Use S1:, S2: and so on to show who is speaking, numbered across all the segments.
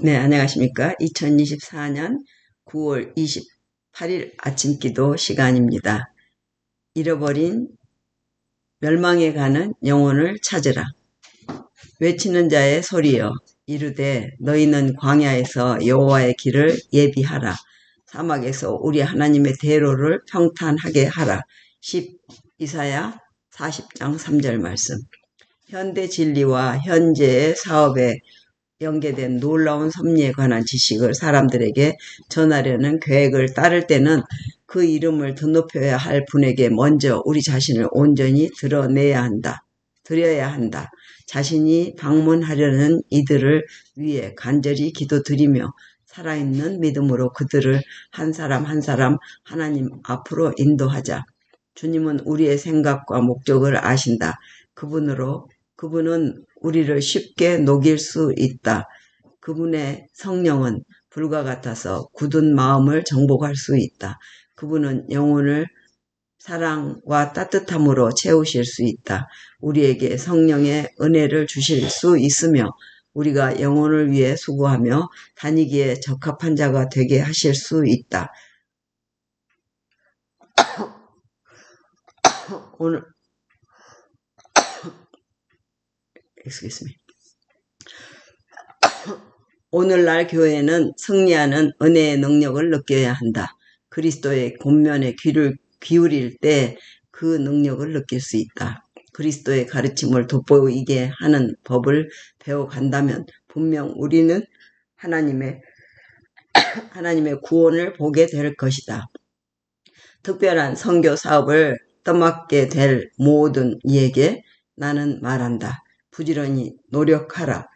S1: 네, 안녕하십니까. 2024년 9월 28일 아침 기도 시간입니다. 잃어버린 멸망에 가는 영혼을 찾으라. 외치는 자의 소리여 이르되 너희는 광야에서 여호와의 길을 예비하라. 사막에서 우리 하나님의 대로를 평탄하게 하라. 10 이사야 40장 3절 말씀. 현대 진리와 현재의 사업에 연계된 놀라운 섭리에 관한 지식을 사람들에게 전하려는 계획을 따를 때는 그 이름을 드높여야 할 분에게 먼저 우리 자신을 온전히 드러내야 한다. 드려야 한다. 자신이 방문하려는 이들을 위해 간절히 기도드리며 살아있는 믿음으로 그들을 한 사람 한 사람 하나님 앞으로 인도하자. 주님은 우리의 생각과 목적을 아신다. 그분으로 그분은 우리를 쉽게 녹일 수 있다. 그분의 성령은 불과 같아서 굳은 마음을 정복할 수 있다. 그분은 영혼을 사랑과 따뜻함으로 채우실 수 있다. 우리에게 성령의 은혜를 주실 수 있으며 우리가 영혼을 위해 수고하며 다니기에 적합한 자가 되게 하실 수 있다. 오늘 excuse me. 오늘날 교회는 승리하는 은혜의 능력을 느껴야 한다. 그리스도의 권면에 귀를 기울일 때 그 능력을 느낄 수 있다. 그리스도의 가르침을 돋보이게 하는 법을 배워간다면 분명 우리는 하나님의 하나님의 구원을 보게 될 것이다. 특별한 선교 사업을 떠맡게 될 모든 이에게 나는 말한다. 부지런히 노력하라.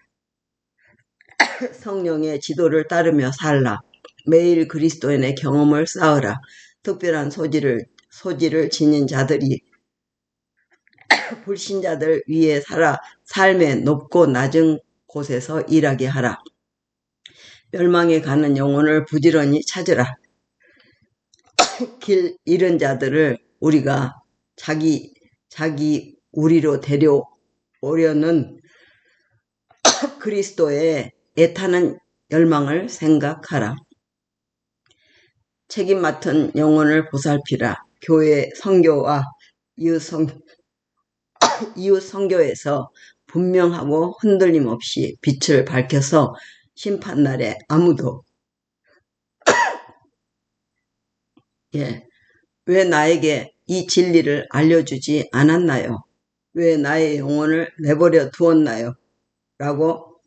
S1: 성령의 지도를 따르며 살라. 매일 그리스도인의 경험을 쌓으라. 특별한 소지를 소지를 지닌 자들이 불신자들 위에 살아 삶의 높고 낮은 곳에서 일하게 하라. 멸망에 가는 영혼을 부지런히 찾으라. 길 잃은 자들을 우리가 자기 자기 우리로 데려 오려는 그리스도의 애타는 열망을 생각하라. 책임 맡은 영혼을 보살피라. 교회 성교와 이웃 성 이웃 성교에서 분명하고 흔들림 없이 빛을 밝혀서 심판날에 아무도 예, 왜 나에게 이 진리를 알려주지 않았나요? 왜 나의 영혼을 내버려 두었나요? 라고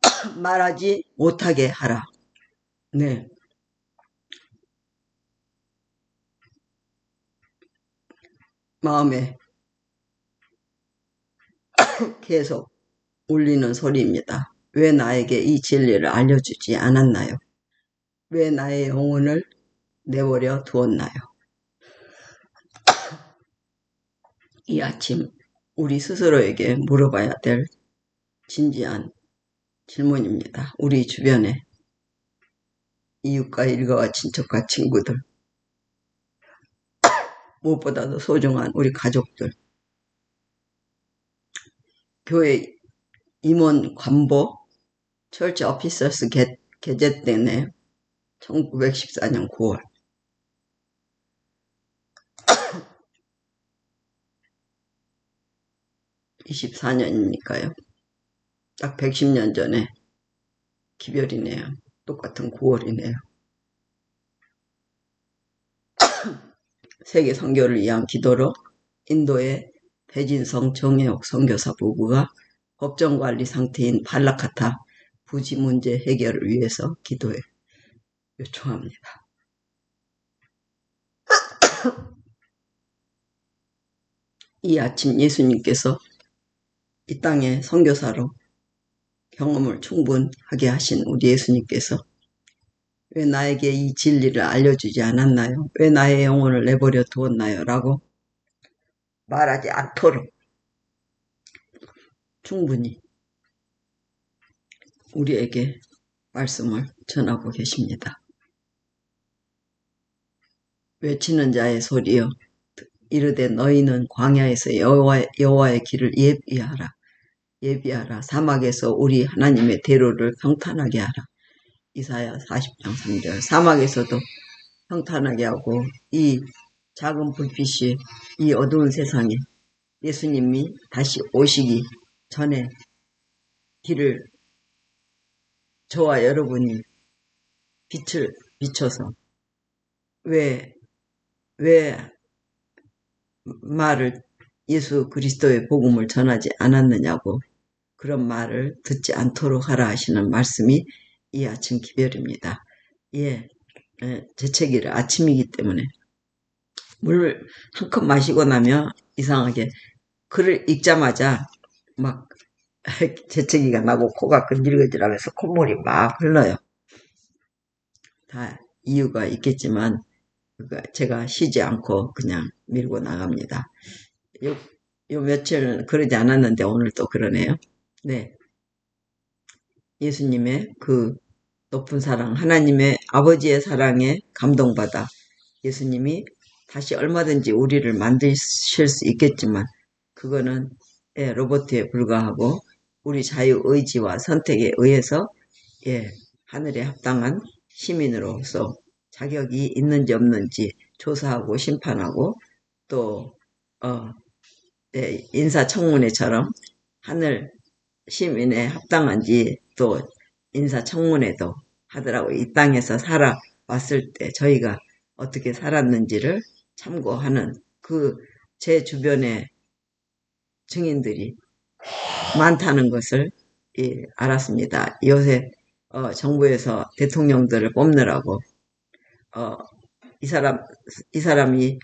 S1: 말하지 못하게 하라. 네. 마음에 계속 울리는 소리입니다. 왜 나에게 이 진리를 알려주지 않았나요? 왜 나의 영혼을 내버려 두었나요? 이 아침 우리 스스로에게 물어봐야 될 진지한 질문입니다. 우리 주변에 이웃과 일가와 친척과 친구들 무엇보다도 소중한 우리 가족들 교회 임원 관보 철치 어피서스 개, 개제 때네 1914년 9월 24년이니까요. 딱 110년 전에 기별이네요. 똑같은 9월이네요. 세계 선교를 위한 기도로 인도의 배진성 정혜옥 선교사 부부가 법정 관리 상태인 발라카타 부지 문제 해결을 위해서 기도해 요청합니다. 이 아침 예수님께서 이 땅의 선교사로 경험을 충분하게 하신 우리 예수님께서 왜 나에게 이 진리를 알려주지 않았나요? 왜 나의 영혼을 내버려 두었나요? 라고 말하지 않도록 충분히 우리에게 말씀을 전하고 계십니다. 외치는 자의 소리여 이르되 너희는 광야에서 여호와, 여호와의 길을 예비하라. 예비하라. 사막에서 우리 하나님의 대로를 평탄하게 하라. 이사야 40장 3절. 사막에서도 평탄하게 하고 이 작은 불빛이 이 어두운 세상에 예수님이 다시 오시기 전에 길을 저와 여러분이 빛을 비춰서 왜, 왜 말을 예수 그리스도의 복음을 전하지 않았느냐고 그런 말을 듣지 않도록 하라 하시는 말씀이 이 아침 기별입니다. 예, 재채기를 아침이기 때문에 물 한 컵 마시고 나면 이상하게 글을 읽자마자 막 재채기가 나고 코가 근질근질하면서 콧물이 막 흘러요. 다 이유가 있겠지만 제가 쉬지 않고 그냥 밀고 나갑니다. 요, 요 며칠은 그러지 않았는데 오늘 또 그러네요. 네. 예수님의 그 높은 사랑, 하나님의 아버지의 사랑에 감동받아 예수님이 다시 얼마든지 우리를 만드실 수 있겠지만 그거는 예, 로버트에 불과하고 우리 자유 의지와 선택에 의해서 예, 하늘에 합당한 시민으로서 자격이 있는지 없는지 조사하고 심판하고 또 어, 예, 인사청문회처럼 하늘 시민에 합당한지 또 인사청문회도 하더라고요. 이 땅에서 살아왔을 때 저희가 어떻게 살았는지를 참고하는 그 제 주변에 증인들이 많다는 것을 예, 알았습니다. 요새 어, 정부에서 대통령들을 뽑느라고 어, 이 사람 이 사람이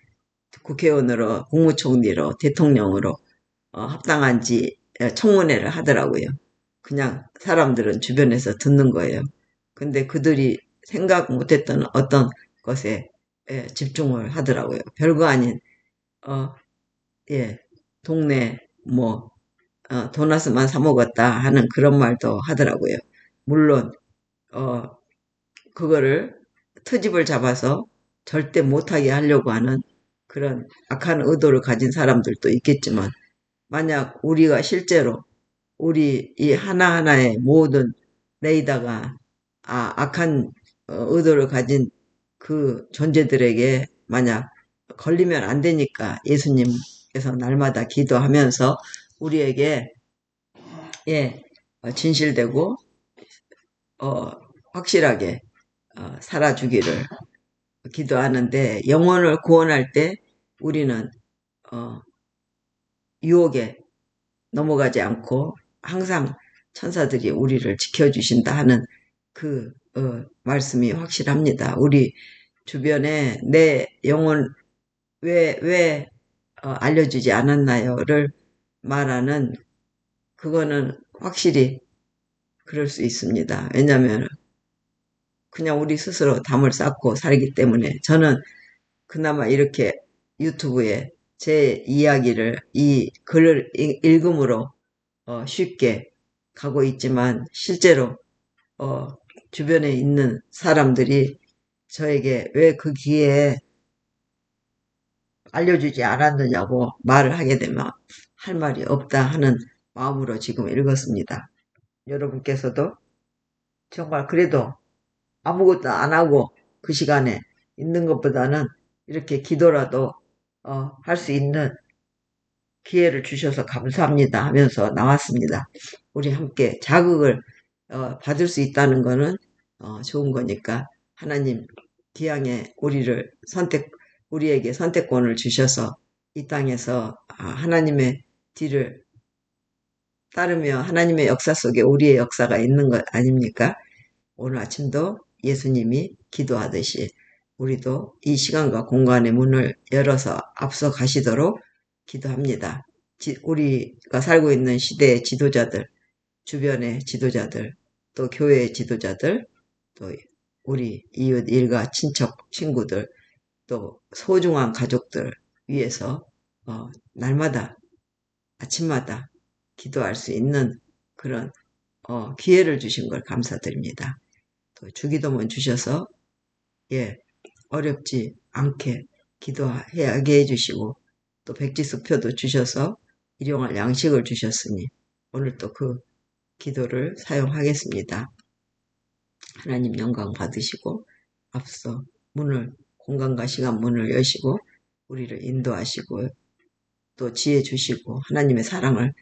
S1: 국회의원으로 국무총리로 대통령으로 어, 합당한지 청문회를 하더라고요. 그냥 사람들은 주변에서 듣는 거예요. 근데 그들이 생각 못했던 어떤 것에 예, 집중을 하더라고요. 별거 아닌 어, 예, 동네 뭐 어, 도나스만 사 먹었다 하는 그런 말도 하더라고요. 물론 어, 그거를 트집을 잡아서 절대 못하게 하려고 하는 그런 악한 의도를 가진 사람들도 있겠지만 만약 우리가 실제로 우리 이 하나하나의 모든 레이더가 아, 악한 어, 의도를 가진 그 존재들에게 만약 걸리면 안 되니까 예수님께서 날마다 기도하면서 우리에게 예 어, 진실되고 어, 확실하게 어, 살아주기를 기도하는데 영혼을 구원할 때 우리는 어, 유혹에 넘어가지 않고 항상 천사들이 우리를 지켜주신다 하는 그 어, 말씀이 확실합니다. 우리 주변에 내 영혼 왜, 왜 어, 알려주지 않았나요를 말하는 그거는 확실히 그럴 수 있습니다. 왜냐하면 그냥 우리 스스로 담을 쌓고 살기 때문에 저는 그나마 이렇게 유튜브에 제 이야기를 이 글을 읽음으로 어, 쉽게 가고 있지만 실제로 어, 주변에 있는 사람들이 저에게 왜 그 기회에 알려주지 않았느냐고 말을 하게 되면 할 말이 없다 하는 마음으로 지금 읽었습니다. 여러분께서도 정말 그래도 아무것도 안 하고 그 시간에 있는 것보다는 이렇게 기도라도 어, 할 수 있는 기회를 주셔서 감사합니다 하면서 나왔습니다. 우리 함께 자극을 어, 받을 수 있다는 것은 어, 좋은 거니까 하나님 기왕에 우리를 선택 우리에게 선택권을 주셔서 이 땅에서 아, 하나님의 뒤를 따르며 하나님의 역사 속에 우리의 역사가 있는 것 아닙니까? 오늘 아침도 예수님이 기도하듯이 우리도 이 시간과 공간의 문을 열어서 앞서 가시도록 기도합니다. 우리가 살고 있는 시대의 지도자들, 주변의 지도자들, 또 교회의 지도자들, 또 우리 이웃 일가 친척 친구들, 또 소중한 가족들 위해서 어, 날마다 아침마다 기도할 수 있는 그런 어, 기회를 주신 걸 감사드립니다. 또 주기도문 주셔서 예 어렵지 않게 기도하게 해주시고 또 백지수표도 주셔서 일용할 양식을 주셨으니 오늘 또 그 기도를 사용하겠습니다. 하나님 영광 받으시고 앞서 문을 공간과 시간 문을 여시고 우리를 인도하시고 또 지혜 주시고 하나님의 사랑을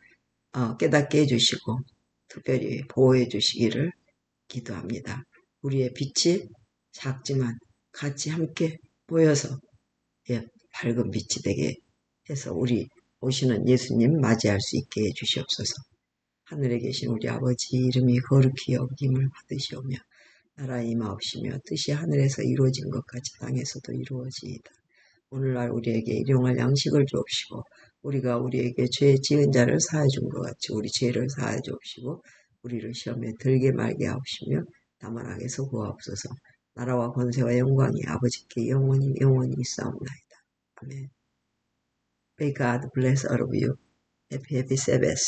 S1: 어, 깨닫게 해주시고 특별히 보호해 주시기를 기도합니다. 우리의 빛이 작지만 같이 함께 모여서 예, 밝은 빛이 되게 해서 우리 오시는 예수님 맞이할 수 있게 해주시옵소서. 하늘에 계신 우리 아버지 이름이 거룩히 여김을 받으시오며 나라 임하옵시며 뜻이 하늘에서 이루어진 것 같이 땅에서도 이루어지이다. 오늘날 우리에게 일용할 양식을 주옵시고 우리가 우리에게 죄 지은 자를 사해 준 것 같이 우리 죄를 사해 주옵시고 우리를 시험에 들게 말게 하옵시며 다만 악에서 구하옵소서. 나라와 권세와 영광이 아버지께 영원히 영원히 있사옵나이다. 아멘. May God bless all of you. Happy, happy Sabbath.